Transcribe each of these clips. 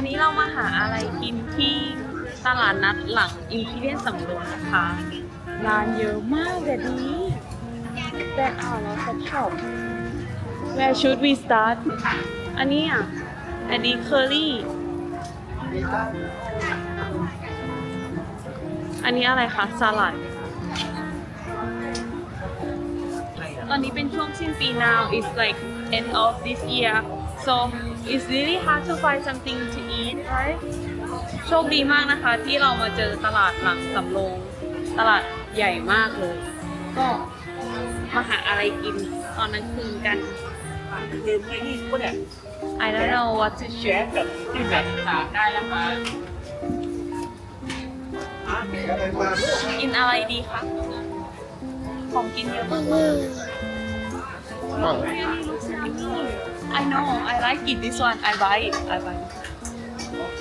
วันนี้เรามาหาอะไรกินที่ตลาดนัดหลังอิมพีเรียนสำโรงนะคะร้านเยอะมากแต่ดีแต่อ่าวเราช็อปช็อป Where should we start อันนี้อะอันนี้เคอรี่ อันนี้อะไรคะสลัด ตอนนี้เป็นช่วงสิ้นปี now it's like end of this year so it's really hard to find something to eat right โชคดีมากนะคะ ที่เรามาเจอตลาดหลังสำโรงตลาดใหญ่มากเลย ก็มาหาอะไรกินตอนนั้นคืนกัน ลืมไอ้นี่ปะเนี่ย I don't know what to แช share ทกับที่ไหนตากได้แล้วมากินอะไรดีคะ ของกินเยอะมากเลย I know I like it this one I buy it I buy it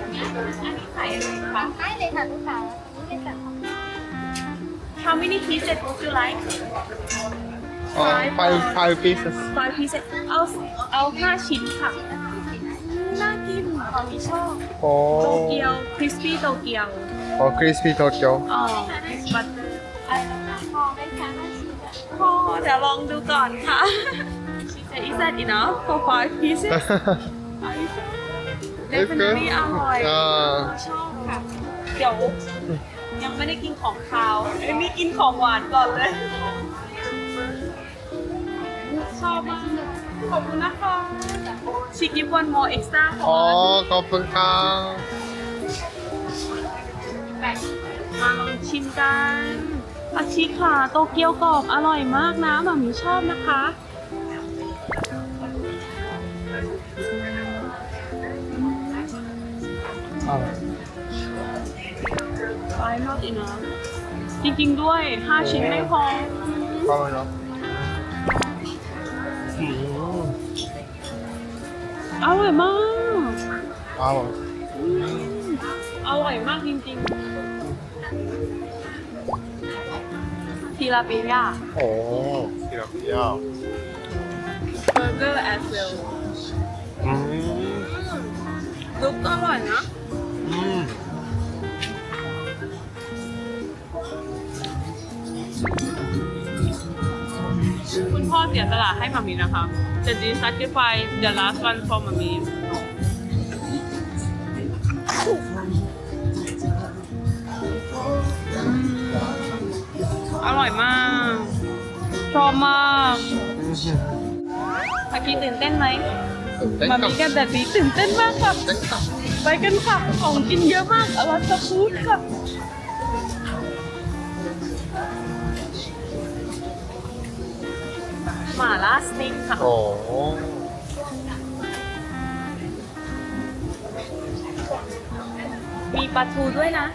อันนี้ขายยังไงคะได้เลยค่ะลูกค้านี่เป็นแบบของ How many pieces would you like Uh, five five pieces. five pieces เอาเอาห้าชิ้นค่ะน่ากินตอนนี้ชอบโตเกียว Oh, crispy โตเกียว oh crispy Tokyo. อ๋อ but อะไรนะคะพอไหมคะห้าชิ้นอะพอเดี๋ยวลองดูก่อนค่ะ She said is that enough for five pieces Are you sure? Definitely อร่อยอ่า ชอบค่ะ เดี๋ยว ยังไม่ได้กินของคาวเอ้ยมีกินของหวานก่อนเลย ชอบมาก ขอบคุณนะคะ She give one more extra for อ๋อ us ขอบคุณครับมาลองชิมกันอาชิค่ะโตเกียวกรอบอร่อยมากนะหมามีชอบนะคะ อ่าไฟนอตอีกนะจริงๆด้วย 5 ชิ้นไม่พอ เข้าไปเนาะอืมอร่อยมากอร่อยอร่อยมากจริงๆ ทีลาเปียโอ้ที่เราเที่ยวเบอร์เกอร์ as well อืมลุกก็อร่อยนะ พ่อเสียสละให้มามีนะคะจะดี sacrifice the last one for มามีอร่อยมาก ชอบมากพักกี้ตื่นเต้นไหมตื่นเต้นมากับมีกันแต่ดีตื่นเต้นมากค่ะเต้นกับไปกันค่ะ ของกินเยอะมากอร่อยสฟูดค่ะ หม่าล่าสติ๊กค่ะ โอ้มีปลาทูด้วยนะ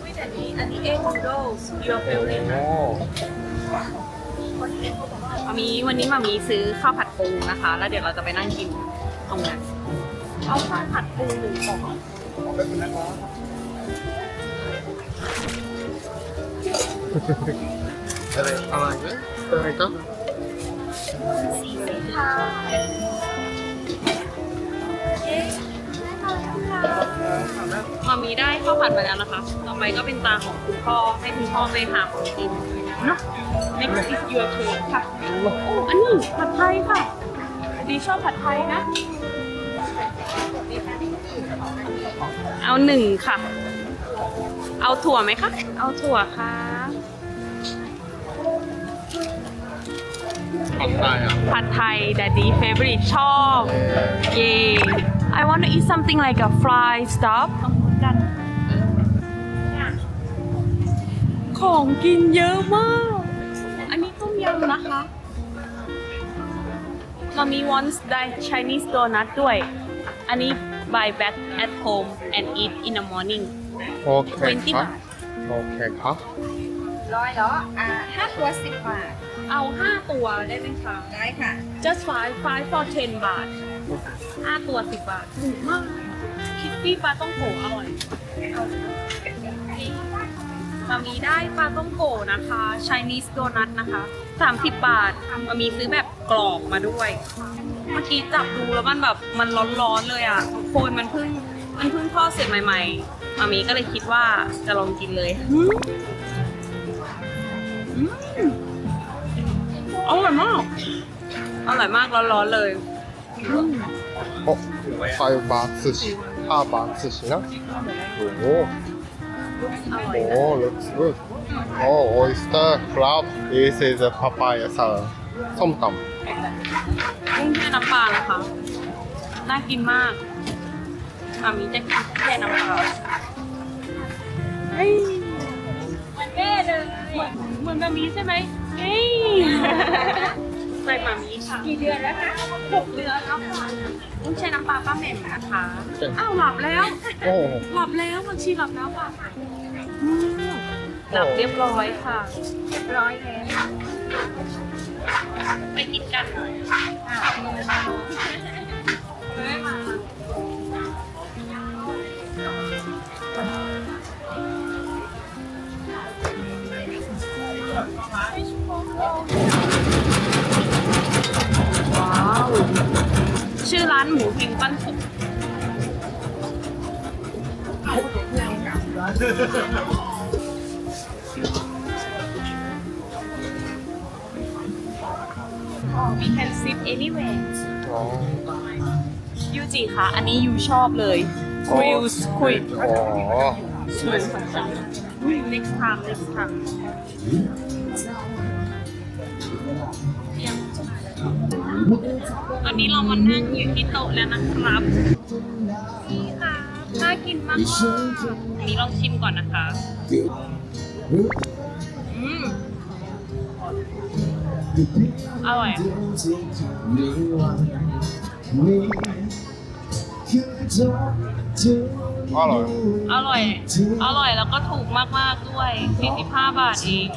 อุ๊ยแต่นี้อันนี้เอ็กซ์โดส your โห favorite มามีวันนี้มามีซื้อข้าวผัดปูนะคะ แล้วเดี๋ยวเราจะไปนั่งกินตรงนั้นเอาข้าวผัดปูหนึ่งกล่อง อะไรอะไรเนี่ยอะไรก็ค่ะเอ๊ะได้ค่ะลูกค้ามามีได้ข้าวผัดมาแล้วนะคะ ต่อไปก็เป็นตาของคุณพ่อให้คุณพ่อไปหาของกินเนาะ next is your turn ค่ะโอ้อันนี้ผัดไทยค่ะ ดีชอบผัดไทยนะ เอาหนึ่งค่ะ เอาถั่วไหมคะ เอาถั่วค่ะ ทำได้อะผัดไทย daddy favorite ชอบ เย่ I want to eat something like a fried stuff กันของกินเยอะมาก อันนี้ต้มยำนะคะมามี wants the Chinese donut ด้วย อันนี้ buy back at home and eat in the morning โอเค 20ครับบาท โอเคครับ ร้อยเหรอ อ่าห้าตัวสิบบาท เอา 5 ตัวได้ไหมคะ ได้ค่ะ just five five for 10บาท 5 ตัว 10 บาทถูกมากคิสปี้ปลาต้องโกะอร่อยมามีได้ปลาต้องโกะนะคะ Chinese donut นะคะ 30 บาทมันมีซื้อแบบกรอบมาด้วย เมื่อกี้จับดูแล้วมันแบบมันร้อนๆเลยอะโคนมันเพิ่งมันเพิ่งทอดเสร็จใหม่ๆมามีก็เลยคิดว่าจะลองกินเลย อร่อยมาก อร่อยมากร้อนๆเลยโอ้ไฟบาทสุชิห้าบาทสุชินะโอ้โหโอ้ looks good โอ้ oyster crab this is a papaya salad ส้มตำกุ้งแช่น้ำปลานะคะ น่ากินมากอามีจะกินแค่น้ำปลาเฮ้ยมันแย่เลย เหมือนมามีใช่ไหมเฮ้ยใส่มามีค่ะกี่เดือนแล้วคะหกเดือนแล้วค่ะกุ้งแช่น้ำปลาป้าแหม่มนะคะใช่อ้าวหลับแล้วโอ้หลับแล้วมันชีหลับแล้วค่ะอืมหลับเรียบร้อยค่ะ เรียบร้อยแล้วไปกินกันหน่อย ชื่อร้านหมูพิมพ์ปั้นสุกอ๋อ we can sip anywhere อ๋อยูจิคะอันนี้ยูชอบเลย Grills คุยอ๋อ next time next time ตอนนี้เรามานั่งอยู่ที่โต๊ะแล้วนะครับนี่ค่ะน่ากินมากๆอันนี้ลองชิมก่อนนะคะอืมอร่อยอะอร่อย อร่อย อร่อยแล้วก็ถูกมาก ๆ ด้วย 45 บาทเอง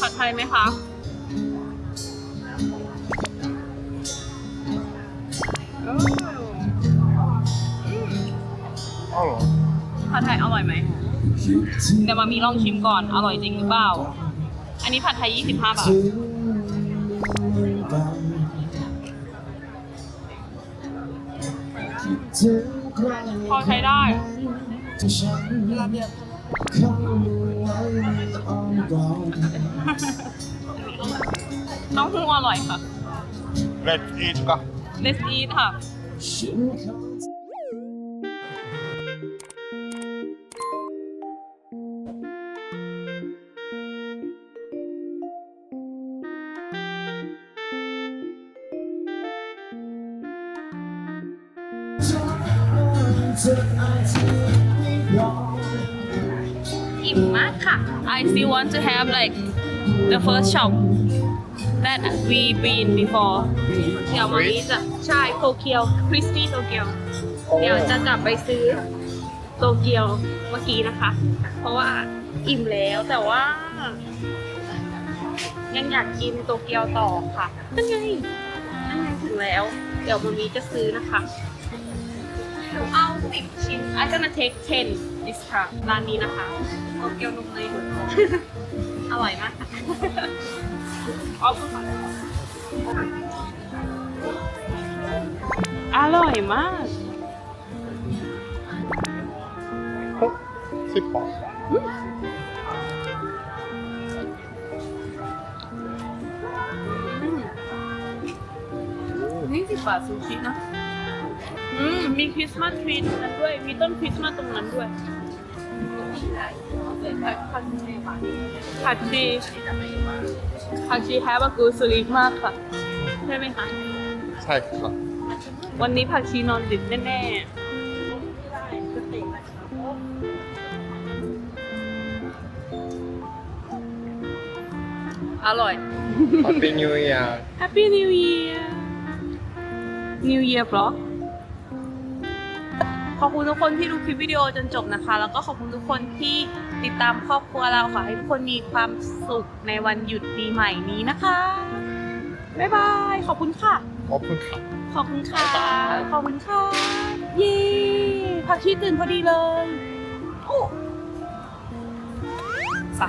ผัดไทยไหมคะเอออืมอร่อยผัดไทยอร่อยไหม เดี๋ยวมามีลองชิมก่อน อร่อยจริงหรือเปล่า อันนี้ผัดไทย 25 บาท พอใช้ได้ น้องฮูอร่อยค่ะ Let's eat か Let's eat ค่ะอิ่มมากค่ะ I still want to have like the first shop that we been before เดี๋ยวมามีจะใช่โตเกียวคริสตี้โตเกียวเดี๋ยวจะกลับไปซื้อโตเกียวเมื่อกี้นะคะ เพราะว่าอิ่มแล้วแต่ว่า ยังอยากกินโตเกียวต่อค่ะนั่นไงนั่นไงถึงแล้ว เดี๋ยวมามีจะซื้อนะคะหนู เอาสิบชิ้น I gonna take 10 this time ร้านนี้นะคะโตเกียวนมเนยอร่อยมากค่ะขอบคุณค่ะอร่อยมากสิบบาทนี่สิบบาทซูชินะ อืมมีคริสต์มาสทรีตรงนั้นด้วย มีต้นคริสต์มาสตรงนั้นด้วยผักชีผักชีแฮปกูสลีกมากค่ะ ใช่ไหมคะ ใช่ค่ะวันนี้ผักชีนอนดึกแน่ๆอร่อย Happy New Year Happy New Year New Year Vlog ขอบคุณทุกคนที่ดูคลิปวิดีโอจนจบนะคะ แล้วก็ขอบคุณทุกคนที่ติดตามครอบครัวเราขอให้ทุกคนมีความสุขในวันหยุดปีใหม่นี้นะคะ บ๊ายบาย ขอบคุณค่ะ ขอบคุณค่ะขอบคุณค่ะ ขอบคุณค่ะเย้ผักชีตื่นพอดีเลยโอ้ปะ